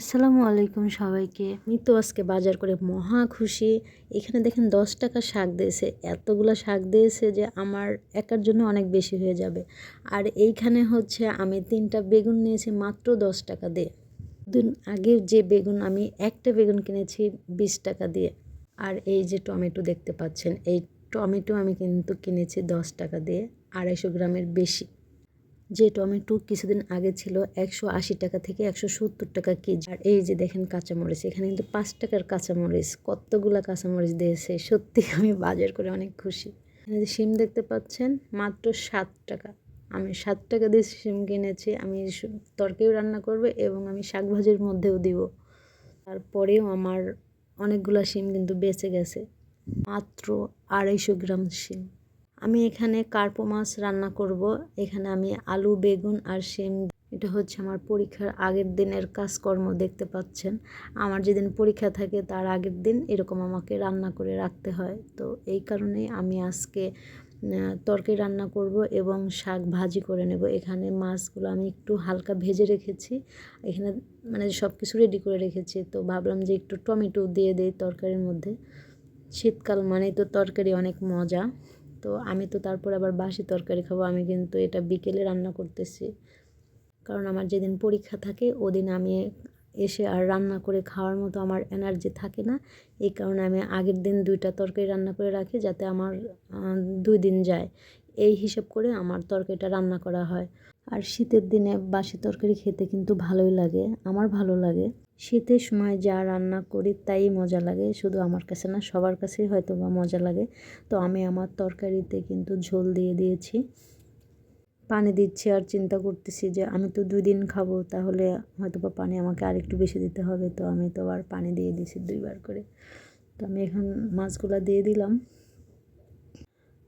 আসসালামু আলাইকুম সবাইকে। আমি তো আজকে বাজার করে মহা খুশি। এখানে দেখেন দশ টাকা শাক দিয়েছে। এতগুলো শাক দিয়েছে যে আমার একার জন্য অনেক বেশি হয়ে যাবে। আর এইখানে হচ্ছে আমি তিনটা বেগুন নিয়েছি মাত্র দশ টাকা দিয়ে। দিন আগে যে বেগুন, আমি একটা বেগুন কিনেছি বিশ টাকা দিয়ে। আর এই যে টমেটো দেখতে পাচ্ছেন, এই টমেটো আমি কিন্তু কিনেছি দশ টাকা দিয়ে, আড়াইশো গ্রামের বেশি। যে টমেটো কিছুদিন আগে ছিল একশো আশি টাকা থেকে একশো সত্তর টাকা কেজি। আর এই যে দেখেন কাঁচামরিচ, এখানে কিন্তু পাঁচ টাকার কাঁচামরিচ, কতগুলা কাঁচামরিচ দিয়েছে, সত্যি আমি বাজার করে অনেক খুশি। এখানে শিম দেখতে পাচ্ছেন, মাত্র সাত টাকা। আমি সাত টাকা দিয়ে সিম কিনেছি, আমি তরকারিও রান্না করবে এবং আমি শাকভাজির মধ্যেও দিব। তারপরেও আমার অনেকগুলা সিম কিন্তু বেঁচে গেছে, মাত্র আড়াইশো গ্রাম শিম। আমি এখানে কার্পো মাছ রান্না করব। এখানে আমি আলু, বেগুন আর শিম এটা হচ্ছে আমার পরীক্ষার আগের দিনের কাজকর্ম, দেখতে পাচ্ছেন। আমার যেদিন পরীক্ষা থাকে, তার আগের দিন এরকম আমাকে রান্না করে রাখতে হয়। তো এই কারণেই আমি আজকে তরকারি রান্না করব এবং শাক ভাজি করে নেব। এখানে মাছগুলো আমি একটু হালকা ভেজে রেখেছি। এখানে মানে সব কিছু রেডি করে রেখেছি। তো ভাবলাম যে একটু টমেটো দিয়ে দিই তরকারির মধ্যে। শীতকাল মানেই তো তরকারি অনেক মজা। তো আমি তো তারপর আবার বাসি তরকারি খাব। আমি কিন্তু এটা বিকেলে রান্না করতেছি। কারণ আমার যেদিন পরীক্ষা থাকে, ওদিন আমি এসে আর রান্না করে খাওয়ার মতো আমার এনার্জি থাকে না। এই কারণে আমি আগের দিন দুইটা তরকারি রান্না করে রাখি যাতে আমার দুই দিন যায়। এই হিসেব করে আমার তরকারিটা রান্না করা হয়। আর শীতের দিনে বাসি তরকারি খেতে কিন্তু ভালোই লাগে, আমার ভালো লাগে। শীতের সময় যা রান্না করি তাই মজা লাগে, শুধু আমার কাছে না, সবার কাছেই হয়তো বা মজা লাগে। তো আমি আমার তরকারিতে কিন্তু ঝোল দিয়ে দিয়েছি। পানি দিচ্ছি আর চিন্তা করতেছি যে আমি তো দুই দিন খাব, তাহলে হয়তো বা পানি আমাকে আর একটু বেশি দিতে হবে। তো আমি তো আর পানি দিয়ে দিয়েছি দুইবার করে। তো আমি এখন মাছগুলো দিয়ে দিলাম।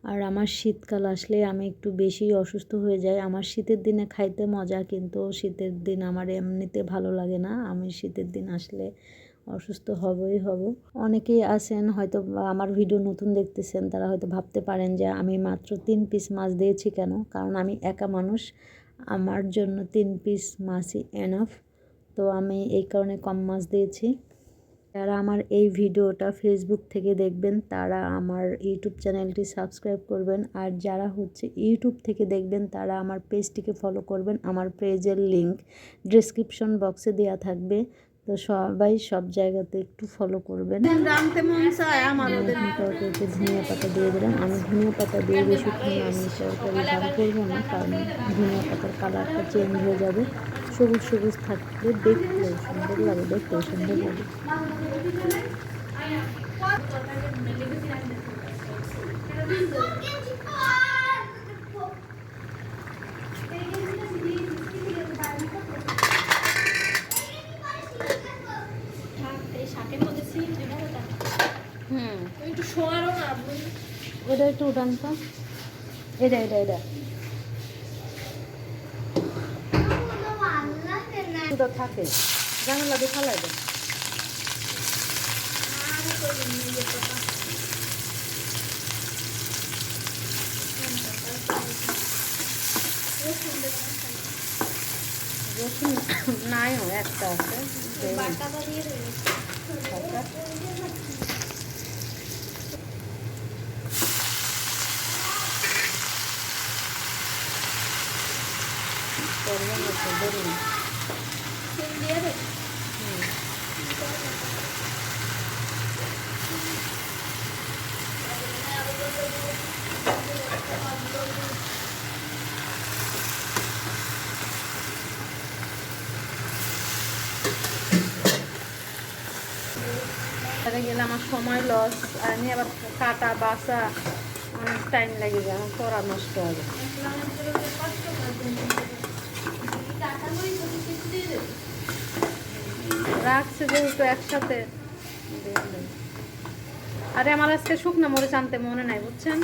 আর আমার শীতকাল আসলে আমি একটু বেশি অসুস্থ হয়ে যাই। আমার শীতের দিনে খাইতে মজা, কিন্তু শীতের দিন আমার এমনিতে ভালো লাগে না। আমি শীতের দিন আসলে অসুস্থ হবই হব। অনেকেই আছেন, হয়তো আমার ভিডিও নতুন দেখতেছেন, তারা হয়তো ভাবতে পারেন যে আমি মাত্র তিন পিস মাছ দিয়েছি কেন? কারণ আমি একা মানুষ, আমার জন্য তিন পিস মাছই এনাফ তো আমি এই কারণে কম মাছ দিয়েছি। যারা আমার এই ভিডিওটা ফেসবুক থেকে দেখবেন, তারা আমার ইউটিউব চ্যানেলটি সাবস্ক্রাইব করবেন। আর যারা হচ্ছে ইউটিউব থেকে দেখবেন, তারা আমার পেজটিকে ফলো করবেন। আমার পেজের লিঙ্ক ডিসক্রিপশন বক্সে দেওয়া থাকবে। তো সবাই সব জায়গাতে একটু ফলো করবেন। ধনিয়া পাতা দিয়ে দিলাম। আমি ধনিয়া পাতা দিয়ে বেশিক্ষণ আমি করব না, কারণ ধনিয়া পাতার কালারটা চেঞ্জ হয়ে যাবে। সবুজ সবুজ থাকলে দেখতে সুন্দর লাগে দেখতে সুন্দর লাগে। হুম। একটু শোয়ারও না ওটা একটু উঠান তো। এটা এটা এটা তো থাকে। জানালা দিয়ে ফালাই দেন। রসুন নাইও একটা আছে। করবেন একটু ধরুন সিম দিয়ে দেবে তাহলে গেলে আমার সময় লস আর আমি আবার কাটা বাসা অনেক টাইম লাগে যায় আমার করা নষ্ট হবে রাখছে যেহেতু একসাথে। আরে আমার আজকে শুকনো মরিচ আনতে মনে নাই বুঝছেন?